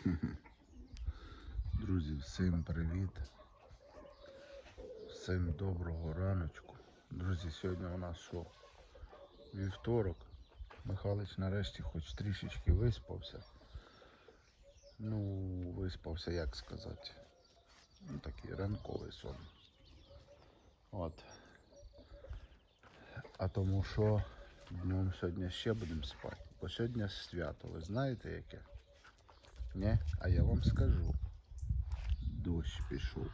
Друзі, всім привіт. Всім доброго раночку. Друзі, сьогодні у нас що? Вівторок. Михайлович нарешті хоч трішечки виспався. Ну, виспався, як сказати. Ну, такий ранковий сон. От. А тому що днем сьогодні ще будемо спати. Бо сьогодні свято, ви знаєте яке? Ні? А я вам скажу. Дощ пішов.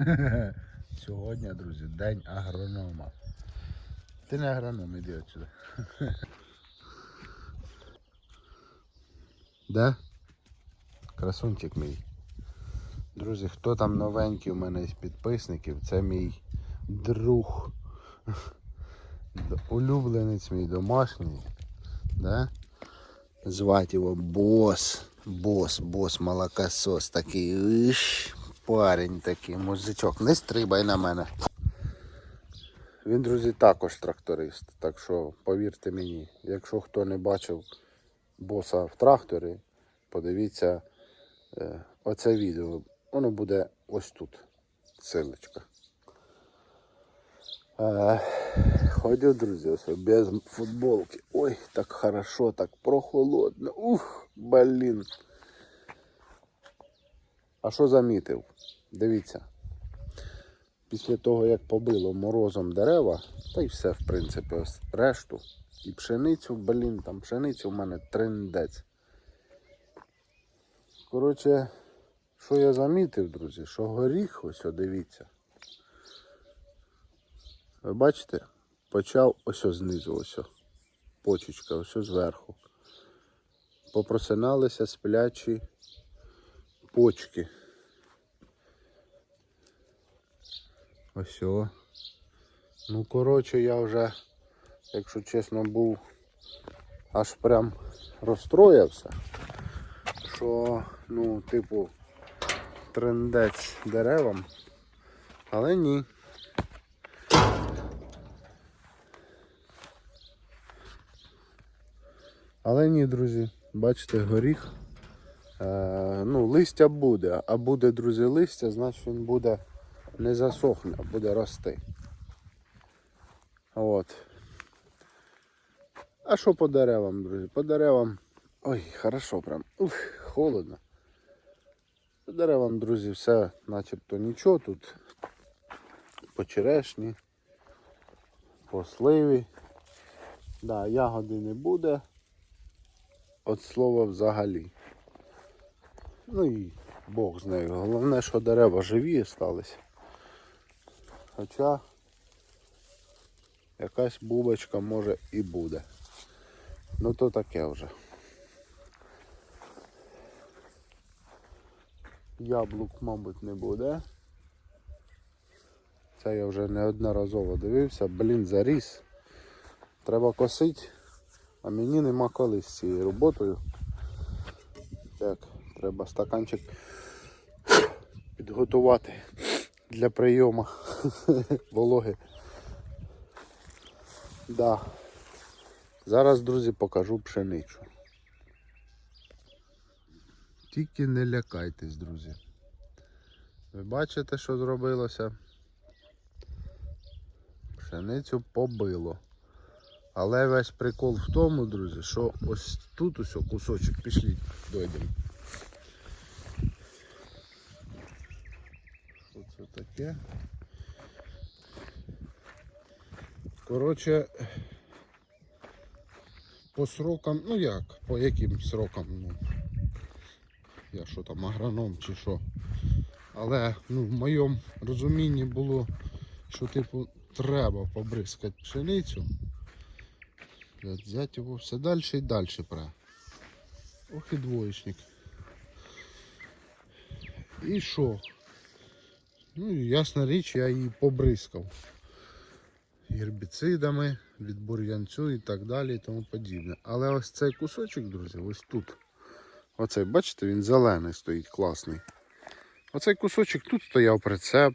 Сьогодні, друзі, день агронома. Ти не агроном, іди отсюди. Де? Красунчик мій. Друзі, хто там новенький у мене із підписників, це мій друг. Улюбленець мій домашній. Да? Звати його бос. Бос, бос, молокосос такий. Іш, парень такий, музичок. Не стрибай на мене. Він, друзі, також тракторист. Так що повірте мені, якщо хто не бачив боса в тракторі, подивіться е, оце відео. Воно буде ось тут. Силочка. Ходю, друзі, ось без футболки. Ой, так хорошо, так прохолодно. Ух, блін. А що замітив? Дивіться. Після того, як побило морозом дерева, та й все, в принципі, ось решту. І пшеницю, блін, там пшеницю в мене триндець. Коротше, що я замітив, друзі, що горіх, ось, дивіться. Ви бачите? Почав ось знизу, ось почечка, ось зверху. Попросиналися сплячі почки. Ось. Ну, коротше, я вже, якщо чесно, був аж прям розстроївся, що, ну, типу, трендець деревам, але ні. Але ні, друзі, бачите, горіх. Е, ну, листя буде, а буде, друзі, листя, значить він буде не засохне, а буде рости. От. А що по деревам, друзі? По деревам. Ой, хорошо прям. Ух, холодно. По деревам, друзі, все начебто нічого тут. По черешні, по сливі. Да, ягоди не буде. От слова взагалі. Ну і Бог з нею. Головне, що дерева живі стались. Хоча якась бубочка може і буде. Ну то таке вже. Яблук, мабуть, не буде. Це я вже неодноразово дивився. Блін, заріс. Треба косити, а мені нема коли з цією роботою. Так, треба стаканчик підготувати для прийому вологи. Да. Зараз, друзі, покажу пшеничу. Тільки не лякайтесь, друзі. Ви бачите, що зробилося? Пшеницю побило. Але весь прикол в тому, друзі, що ось тут ось кусочок пішліть дойдемо. Що це таке? Коротше, по срокам, ну як, по яким срокам, ну, я що там, агроном чи що. Але ну, в моєму розумінні було, що типу треба побризкати пшеницю. Блядь, взять його все далі і далі пре. Ох і двоєчник. І що? Ну ясна річ, я її побризкав. Гербіцидами, від бур'янцю і так далі і тому подібне. Але ось цей кусочок, друзі, ось тут. Оцей, бачите, він зелений стоїть, класний. Оцей кусочок тут стояв прицеп.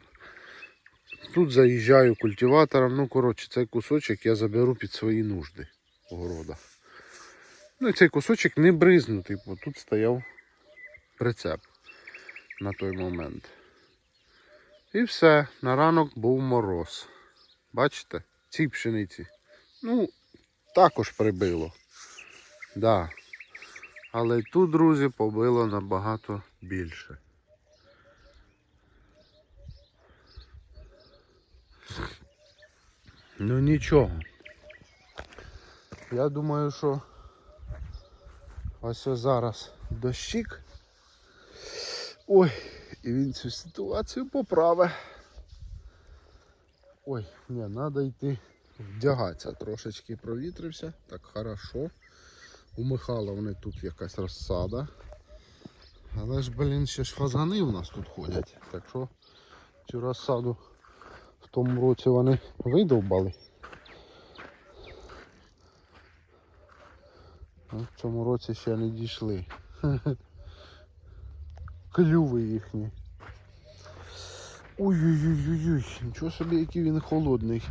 Тут заїжджаю культиватором. Ну, коротше, цей кусочок я заберу під свої нужди огорода. Ну і цей кусочок не бризнутий, бо тут стояв прицеп на той момент. І все, на ранок був мороз. Бачите? Ці пшениці. Ну, також прибило. Да. Але тут, друзі, побило набагато більше. Ну нічого. Я думаю, що ось зараз дощик. Ой, і він цю ситуацію поправить. Ой, ні, треба йти вдягатися. Трошечки провітрився. Так хорошо. У Михайловни тут якась розсада. Але ж, блін, ще ж фазани у нас тут ходять. Так що цю розсаду в тому році вони видовбали. В цьому році ще не дійшли. Клюви їхні. Ой-ой-ой-ой, нічого собі, який він холодний.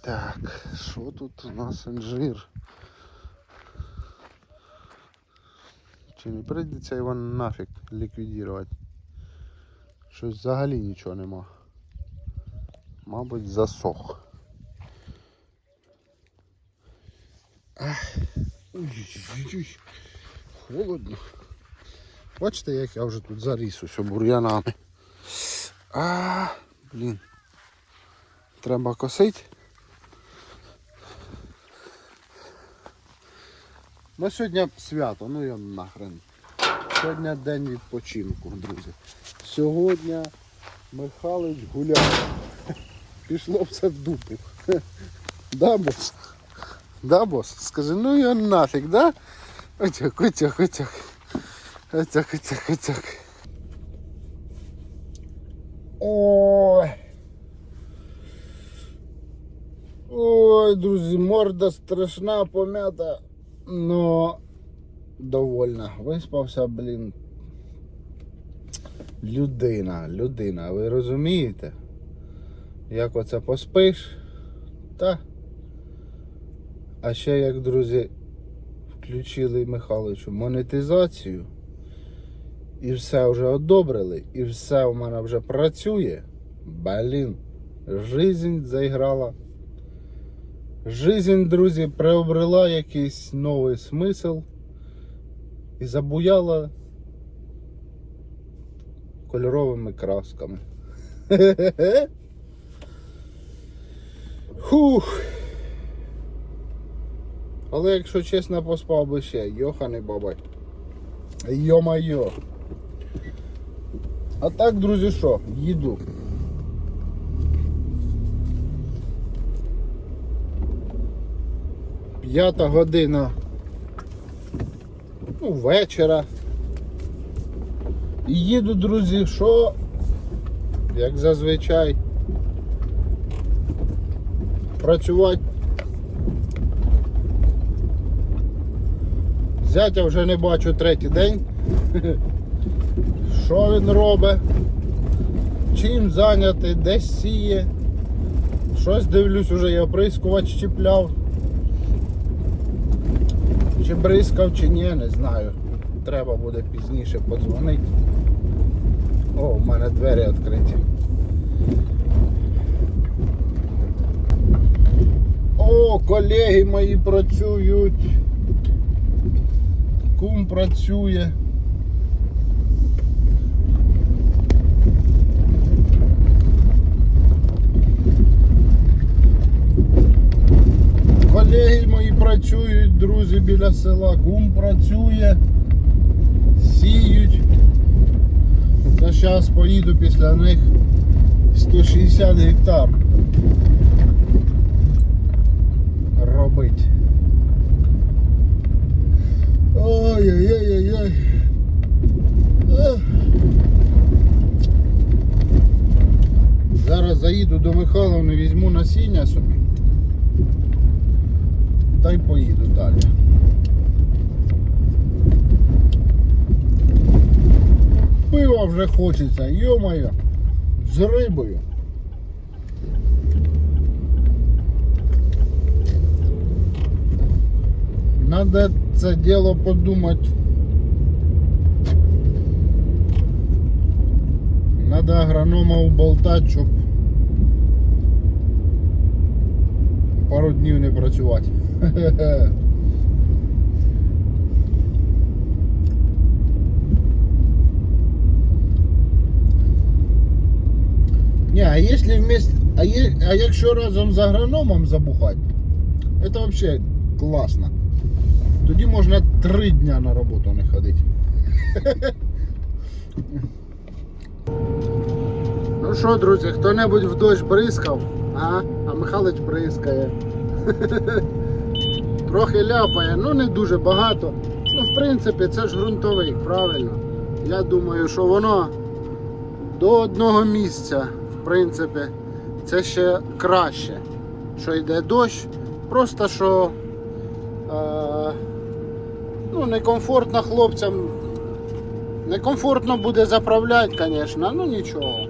Так, що тут у нас інжир? Чи не прийдеться його нафіг ліквідувати? Щось взагалі нічого нема. Мабуть, засох. Холодно. Бачите, як я вже тут заріс усе бур'янами. А, блін. Треба косити. Ну сьогодні свято, ну я нахрен. Сьогодні день відпочинку, друзі. Сьогодні Михайлович гуляв. Пішло все в дупу. Да? Да, бос? Скажи, ну я нафіг, да? Отяк, отяк, отяк. Отяк, отяк, отяк. Ой. Ой, друзі, морда страшна, помята, но довольна. Виспався, блін. Людина, людина, ви розумієте? Як оце поспиш? Та. А ще як, друзі, включили Михайловичу монетизацію. І все вже одобрили, і все у мене вже працює. Блін, жизнь заіграла. Жизнь, друзі, приобрела якийсь новий смисл і забуяла кольоровими красками. Хух. Але якщо чесно, поспав би ще, йоханий бабай. Йо-майо. А так, друзі, що, їду. П'ята година. Ну, вечора. І їду, друзі, що, як зазвичай, працювати. Зятя вже не бачу третій день. Що він робить? Чим зайнятий, десь сіє. Щось дивлюсь, уже я оприскувач чіпляв. Чи бризкав, чи ні, не знаю. Треба буде пізніше подзвонити. О, у мене двері відкриті. О, колеги мої працюють. Кум працює. Колеги мої працюють, друзі, біля села. Кум працює, сіють. Та зараз поїду після них 160 гектар робить. Ой-ой-ой-ой-ой. Зараз заїду до Михайловни, візьму насіння собі. Та й поїду далі. Пива вже хочеться, йо-моє, з рибою. Надо це діло подумати. Надо агронома уболтати, щоб пару днів не працювати. Не, а если вместе, а, е- а якщо разом з агрономом забухати, це вообще класно. Тоді можна три дня на роботу не ходити. Ну що, друзі, хто-небудь в дощ бризкав, а? А Михайлович бризкає. Трохи ляпає, ну не дуже багато. Ну, в принципі, це ж ґрунтовий, правильно. Я думаю, що воно до одного місця, в принципі, це ще краще, що йде дощ. Просто що е, ну, некомфортно хлопцям. Некомфортно буде заправляти, звісно, ну нічого.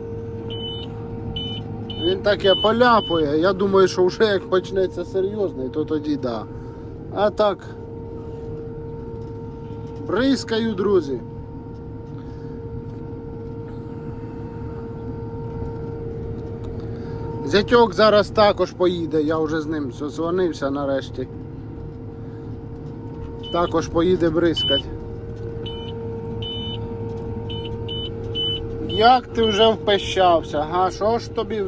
Він таке поляпує. Я думаю, що вже як почнеться серйозний, то тоді да. А так. Бризкаю, друзі. Зятьок зараз також поїде, я вже з ним дзвонився нарешті. Також поїде бризкать. Як ти вже впещався, га? Що ж тобі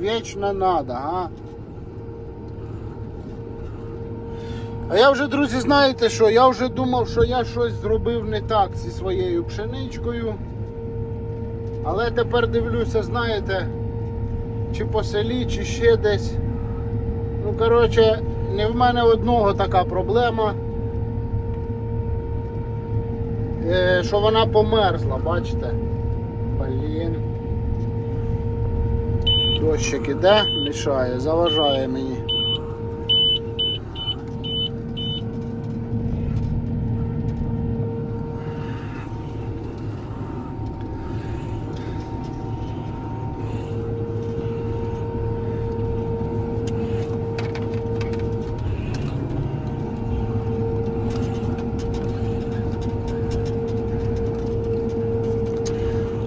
вічно надо, га? А я вже, друзі, знаєте що? Я вже думав, що я щось зробив не так зі своєю пшеничкою. Але тепер дивлюся, знаєте, чи по селі, чи ще десь. Ну, коротше, не в мене одного така проблема. Е, що вона померзла, бачите? Блін. Дощик іде, мішає, заважає мені.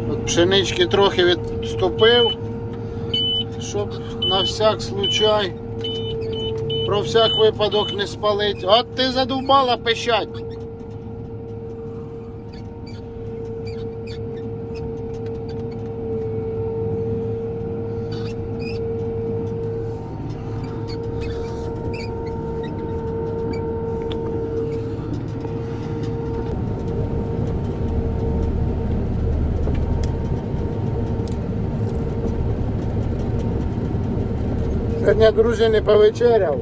От пшенички трохи відступив, щоб на всяк случай, про всяк випадок не спалить. От ти задовбала пищать. Сьогодні, друзі, не повечеряв.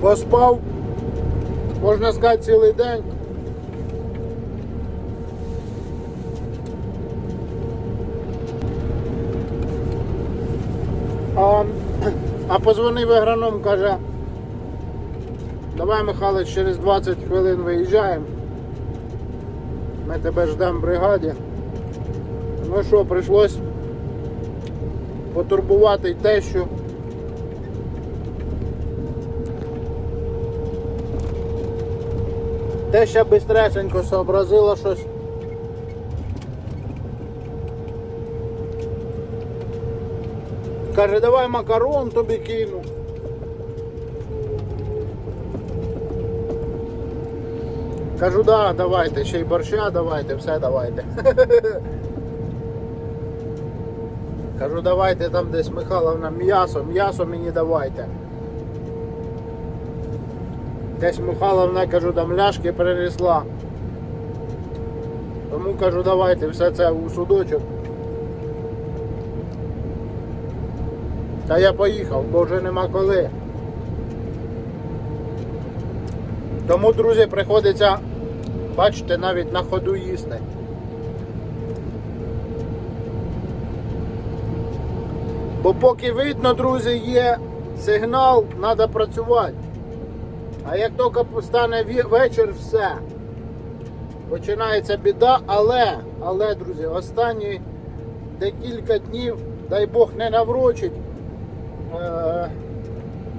Поспав, можна сказати, цілий день. А, а позвонив агроном, каже, давай, Михайлович, через 20 хвилин виїжджаємо. Ми тебе ждемо в бригаді. Ну що, прийшлось потурбувати й те, що те ще бистресенько сообразила щось. Каже, давай макарон тобі кину. Кажу, да, давайте, ще й борща давайте, все давайте. Кажу, давайте там десь Михайловна м'ясо, м'ясо мені давайте. Десь Михайловна, кажу, там ляшки перенесла. Тому кажу, давайте все це у судочок. Та я поїхав, бо вже нема коли. Тому, друзі, приходиться, бачите, навіть на ходу їсти. Бо поки видно, друзі, є сигнал, треба працювати. А як тільки стане вечір, все. Починається біда, але, але, друзі, останні декілька днів, дай Бог не наврочить, е-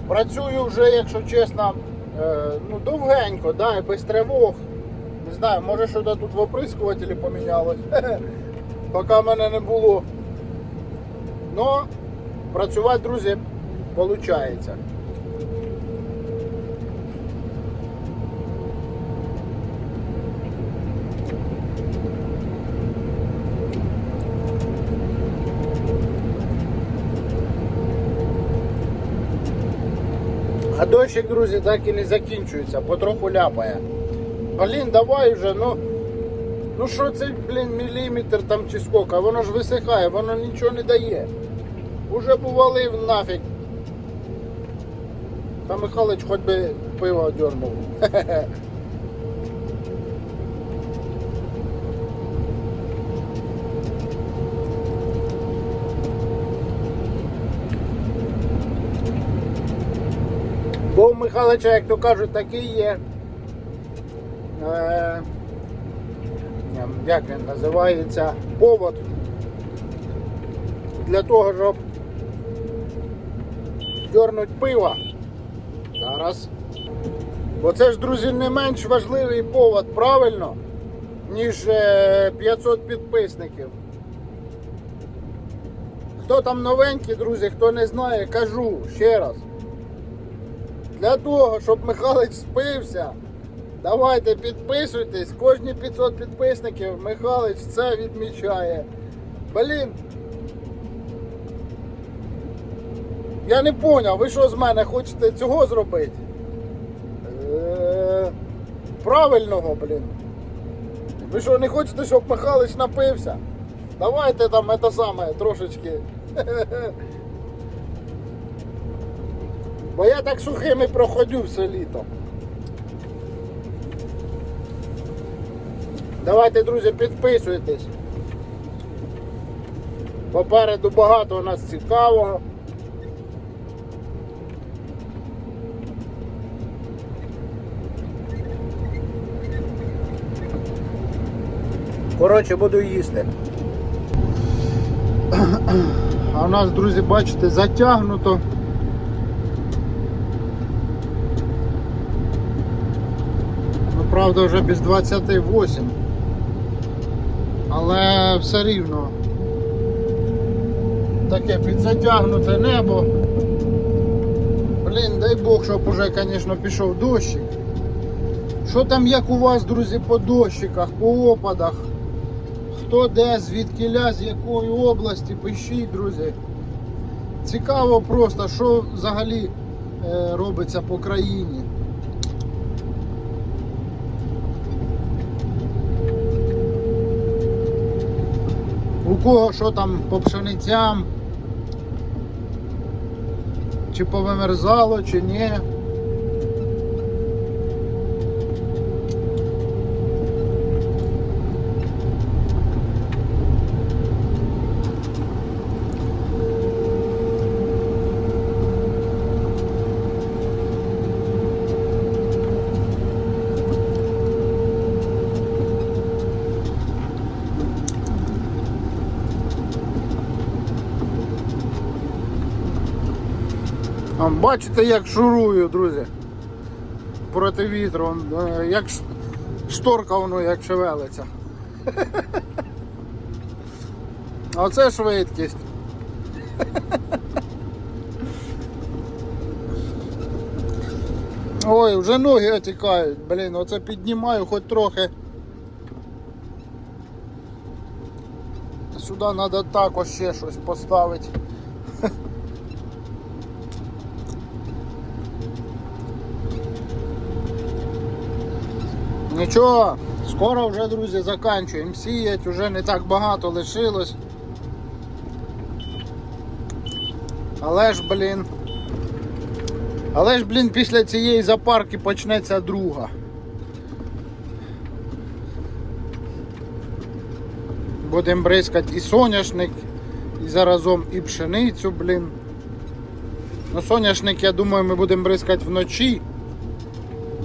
Працюю вже, якщо чесно, е, ну, довгенько, да, і без тривог. Не знаю, може що тут в оприскувателі помінялось. Поки мене не було. Но працювати, друзі, виходить. А дощик, друзі, так і не закінчується, потроху ляпає. Блін, давай вже, ну. Ну що це, блін, міліметр там чи скільки, воно ж висихає, воно нічого не дає. Уже повалив нафіг. Та Михайлович хоч би пиво дернув. Бо у Михайловича, як то кажуть, такий є. Е, як він називається, повод для того, щоб дьорнуть пиво. Зараз. Бо це ж, друзі, не менш важливий повод, правильно, ніж е, 500 підписників. Хто там новенький, друзі, хто не знає, кажу ще раз. Для того, щоб Михайлович спився, давайте підписуйтесь. Кожні 500 підписників Михайлович це відмічає. Блін. Я не поняв, ви що з мене хочете цього зробити? Е, Правильного, блін. Ви що не хочете, щоб Михайлович напився? Давайте там це саме трошечки. Бо я так сухими проходю все літо. Давайте, друзі, підписуйтесь. Попереду багато у нас цікавого. Коротше, буду їсти. А у нас, друзі, бачите, затягнуто. Ну, правда, вже без 28. Але все рівно. Таке підзатягнуте небо. Блін, дай Бог, щоб уже, звісно, пішов дощик. Що там як у вас, друзі, по дощиках, по опадах? Хто де, звідкиля, з якої області, пишіть, друзі. Цікаво просто, що взагалі е, робиться по країні. У кого що там по пшеницям? Чи повимерзало, чи ні? А, Бачите, як шурую, друзі. Проти вітру. Е, Як шторка воно як шевелиться. Оце швидкість. Ой, вже ноги отікають, блін, оце піднімаю хоч трохи. Сюди треба також ще щось поставити. Нічого, скоро вже, друзі, заканчуємо сіять, вже не так багато лишилось. Але ж, блін. Але ж, блін, після цієї запарки почнеться друга. Будемо бризкати і соняшник, і заразом і пшеницю, блін. Ну, соняшник, я думаю, ми будемо бризкати вночі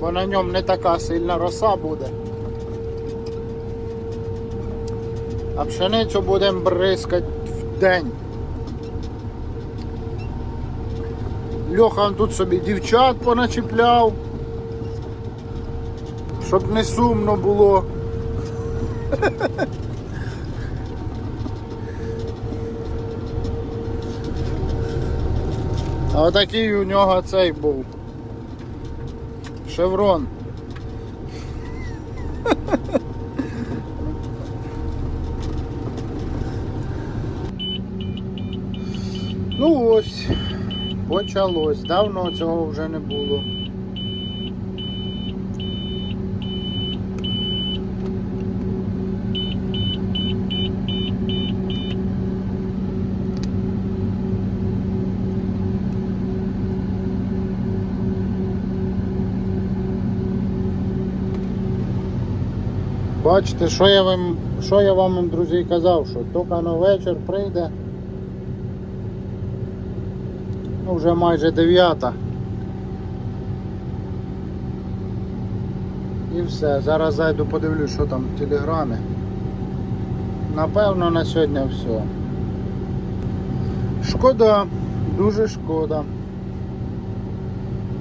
бо на ньому не така сильна роса буде. А пшеницю будемо бризкати в день. Льоха тут собі дівчат поначіпляв. Щоб не сумно було. А отакий у нього цей був. Шеврон. Ну ось, почалось. Давно цього вже не було. Бачите, що я вам, що я вам, друзі, казав, що тільки на вечір прийде. Ну, вже майже дев'ята. І все. Зараз зайду подивлюсь, що там в телеграмі. Напевно, на сьогодні все. Шкода, дуже шкода.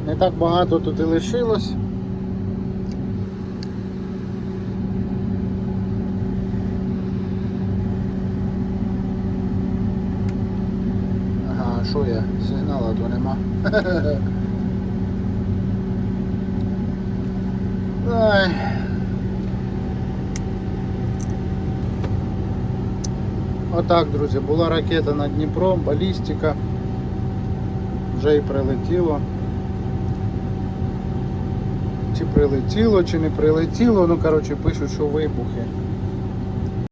Не так багато тут і лишилось. Ага, а що я? Сигнала то нема. Ай. Отак, друзі, була ракета над Дніпром, балістика. Вже і прилетіло. Чи прилетіло, чи не прилетіло, ну коротше пишуть, що вибухи.